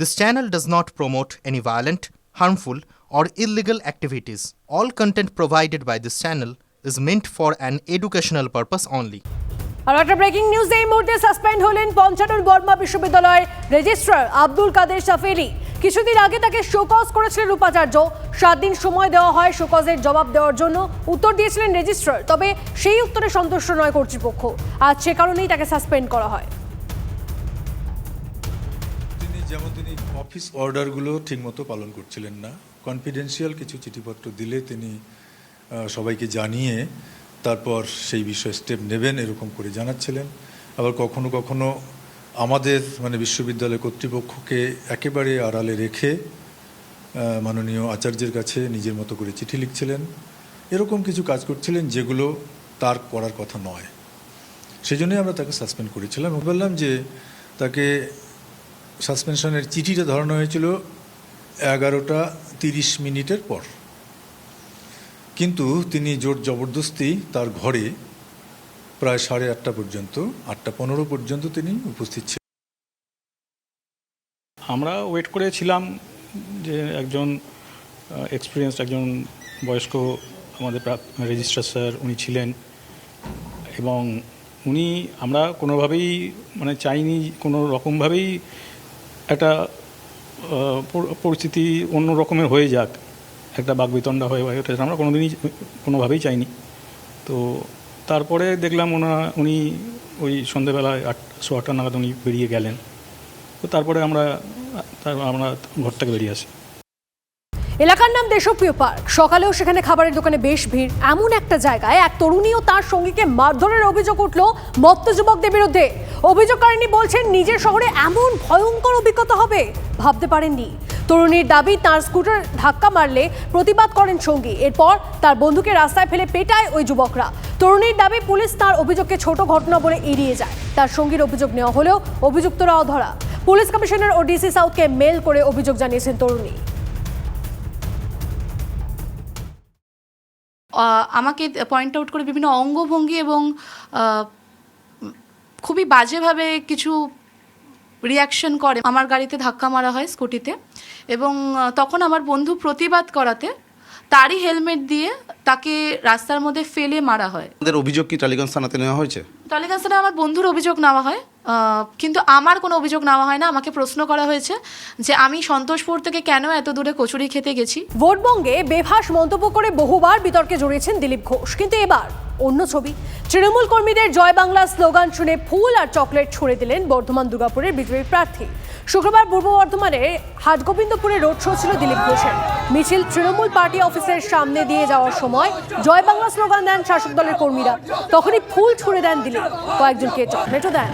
This channel does not promote any violent, harmful, or illegal activities. All content provided by this channel is meant for an educational purpose only. আর একটা breaking news এই মুহূর্তে suspend হলেন পঞ্চানন বর্মা বিশ্ববিদ্যালয়ের registrar Abdul কাদের সাফেলি কিছুদিন আগে তাকে show cause করেছিলেন উপাচার্য সাত দিন সময় দেওয়া হয় শোকজের জবাব দেওয়ার জন্য। উত্তর দিয়েছিলেন রেজিস্ট্রার তবে সেই উত্তরে সন্তুষ্ট নয় কর্তৃপক্ষ। আজ সে কারণেই তাকে সাসপেন্ড করা হয়। যেমন তিনি অফিস অর্ডারগুলো ঠিকমতো পালন করছিলেন না কনফিডেন্সিয়াল কিছু চিঠিপত্র দিলে তিনি সবাইকে জানিয়ে তারপর সেই বিষয়ে স্টেপ নেবেন, এরকম করে জানাচ্ছিলেন। আবার কখনো কখনো আমাদের মানে বিশ্ববিদ্যালয় কর্তৃপক্ষকে একেবারে আড়ালে রেখে মাননীয় আচার্যের কাছে নিজের মতো করে চিঠি লিখছিলেন। এরকম কিছু কাজ করছিলেন যেগুলো তার করার কথা নয়। সেই জন্যই আমরা তাকে সাসপেন্ড করেছিলাম বললাম যে তাকে সাসপেনশনের চিঠিটা ধরানো হয়েছিল এগারোটা তিরিশ মিনিটের পর। কিন্তু তিনি জোর জবরদস্তি তার ঘরে প্রায় সাড়ে আটটা পর্যন্ত, আটটা পনেরো পর্যন্ত তিনি উপস্থিত ছিলেন। আমরা ওয়েট করেছিলাম যে একজন এক্সপিরিয়েন্স একজন বয়স্ক আমাদের রেজিস্ট্রার স্যার উনি ছিলেন এবং উনি আমরা কোনোভাবেই মানে চাইনি কোনো রকমভাবেই একটা পরিস্থিতি অন্য রকমের হয়ে যাক। একটা বাঘবিতণ্ডা হয়ে ওঠে আমরা কোনোদিনই কোনোভাবেই চাইনি। তো তারপরে দেখলাম ওনা, উনি ওই সন্ধেবেলায় আট শো আটটা নাগাদ উনি বেরিয়ে গেলেন। তো তারপরে আমরা আমরা ঘর থেকে বেরিয়ে আসি। এলাকার নাম দেশপ্রিয় পার্ক। সকালেও সেখানে খাবারের দোকানে বেশ ভিড়। এমন একটা জায়গায় এক তরুণী ও তার সঙ্গীকে মারধরের অভিযোগ উঠল মত্ত যুবকদের বিরুদ্ধে। অভিযোগকারিনী বলছেন, নিজের শহরে এমন ভয়ঙ্কর অভিজ্ঞতা হবে, ভাবতে পারেননি। তরুণীর দাবি, তার স্কুটার ধাক্কা মারলে প্রতিবাদ করেন সঙ্গী। এরপর তার বন্ধুকে রাস্তায় ফেলে পেটায় ওই যুবকরা। তরুণীর দাবি, পুলিশ তার অভিযোগকে ছোট ঘটনা বলে এড়িয়ে যায়। তার সঙ্গীর অভিযোগ নেওয়া হলেও অভিযুক্তরাও ধরা। পুলিশ কমিশনার ও ডিসি সাউথকে মেল করে অভিযোগ জানিয়েছেন তরুণী। আমাকে পয়েন্ট আউট করে বিভিন্ন অঙ্গভঙ্গি এবং খুবই বাজেভাবে কিছু রিয়াকশন করে। আমার গাড়িতে ধাক্কা মারা হয় স্কুটিতে এবং তখন আমার বন্ধু প্রতিবাদ করাতে তারই হেলমেট দিয়ে তাকে রাস্তার মধ্যে ফেলে মারা হয়। অভিযোগ কি টালিগঞ্জ থানাতে নেওয়া হয়েছে? টালিগঞ্জ আমার বন্ধুর অভিযোগ নেওয়া হয় কিন্তু আমার কোনো অভিযোগ নেওয়া হয় না। আমাকে প্রশ্ন করা হয়েছে যে আমি সন্তোষপুর থেকে কেন এত দূরে কচুরি খেতে গেছি? ভোটবঙ্গে বেভাস মন্তব্য করে বহুবার বিতর্কে জড়িয়েছেন দিলীপ ঘোষ। কিন্তু এবার অন্য ছবি। তৃণমূল কর্মীদের জয় বাংলা স্লোগান শুনে ফুল আর চকলেট ছুড়ে দিলেন বর্ধমান দুর্গাপুরের বিজেপি প্রার্থী। শুক্রবার পূর্ব বর্ধমানে হাটগোবিন্দপুরে রোড শো ছিল দিলীপ ঘোষের। মিছিল তৃণমূল পার্টি অফিসের সামনে দিয়ে যাওয়ার সময় জয় বাংলা স্লোগান দেন শাসক দলের কর্মীরা। তখনই ফুল ছুড়ে দেন দিলীপ কয়েকজনকে চকলেটও দেন।